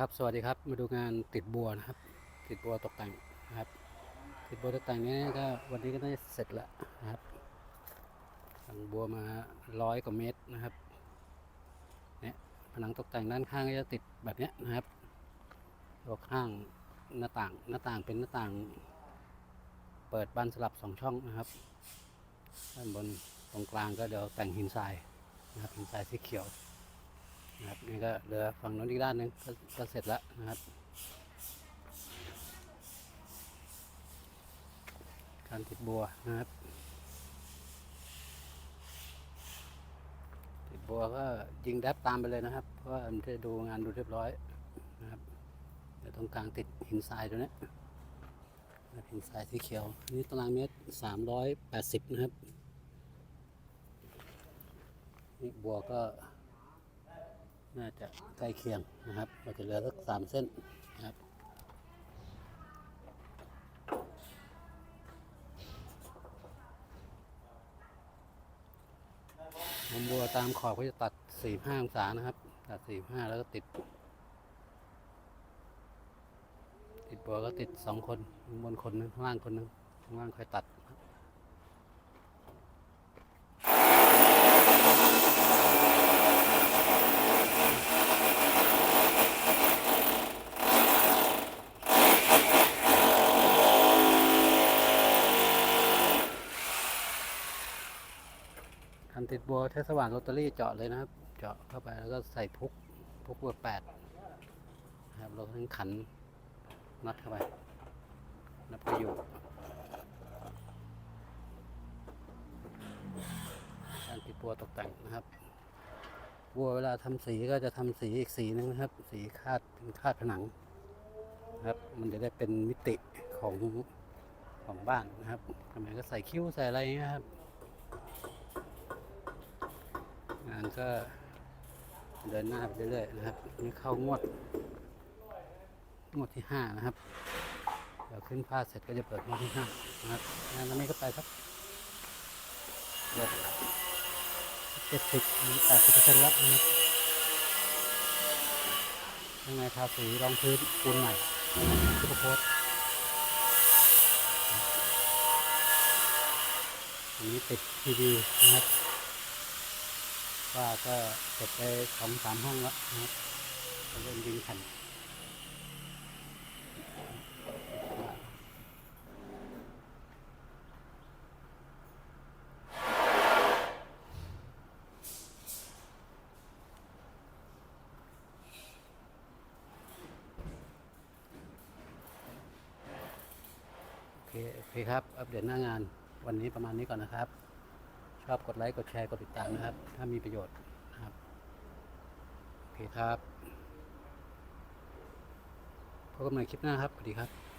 ครับสวัสดีครับมาดูงานติดบัวนะครับ ติดบัวตกแต่งนะครับ ติดบัวตกแต่งนี้ก็วันนี้ก็น่าจะเสร็จแล้วนะครับสั่งบัวมาร้อยกว่าเมตรนะครับเนี่ยผนังตกแต่งด้านข้างก็จะติดแบบเนี้ยนะครับตัวข้างหน้าต่างหน้าต่างเป็นหน้าต่าง เปิดบานสลับสองช่องนะครับด้านบนตรงกลางก็เดี๋ยวแต่งหินทรายนะครับหินทรายสีเขียว นะครับนี่ก็เหลือฝั่งโน้นอีกด้านหนึ่งก็ก็เสร็จแล้วนะครับ การติดบัวนะครับ ติดบัวก็ยิงแดบตามไปเลยนะครับ เพราะว่ามันจะดูงานดูเรียบร้อยนะครับเดี๋ยวตรงกลางติดหินทรายตัวนี้นะหินทรายสีเขียวอันนี่ตารางเมตรสามร้อยแปดสิบนะครับนี่บัวก็ น่าจะใกล้เคียงนะครับเราจะเหลือสักสามเส้นนะครับมุมบัวตามขอบก็จะตัดสี่ห้าองศานะครับ ตัดสี่ห้าแล้วก็ติด ติดบัวก็ติดสองคน บนคนหนึงข้างล่างคนหนึงข้างล่างค่อยตัดคั นติดบัวเทศบาลโรตารี่เจาะเลยนะครับ เจาะเข้าไปแล้วก็ใส่พุกพุกเบอร์แปดนะครับเราทั้งขันน็อตเข้าไปนับไปอยู่การติดบัวตกแต่งนะครับบัวเวลาทำสีก็จะทำสีอีกสีหนึงนะครับ สีคาดเป็นคาดผนังนะครับ มันจะได้เป็นมิติของของบ้านนะครับทำไมก็ใส่คิ้วใส่อะไรอย่างเงี้ยครับ งานก็เดินหน้าไปเรื่อยๆนะครับ นี่เข้างวด งวดที่ห้านะครับเดี๋ยวขึ้นผ้าเสร็จก็จะเปิดงวดที่ห้านะครับงานตอนนี้ก็ไปครับเจ็ดสิบแปดสิบเปอร์เซ็นต์แล้วนะครับข้างในทาสีรองพื้นปูนใหม่ซุปเปอร์โค้ดอันนี้ติดทีวีนะครับ ว่าก็เสร็จไปสองสามห้องแล้วนะครับเริ่มยิงแผ่นโอเคครับ อัปเดตหน้างานวันนี้ประมาณนี้ก่อนนะครับ ชอบกดไลค์กดแชร์กดติดตามนะครับ ถ้ามีประโยชน์นะครับโอเคครับพบกันใหม่คลิปหน้าครับสวัสดีครับ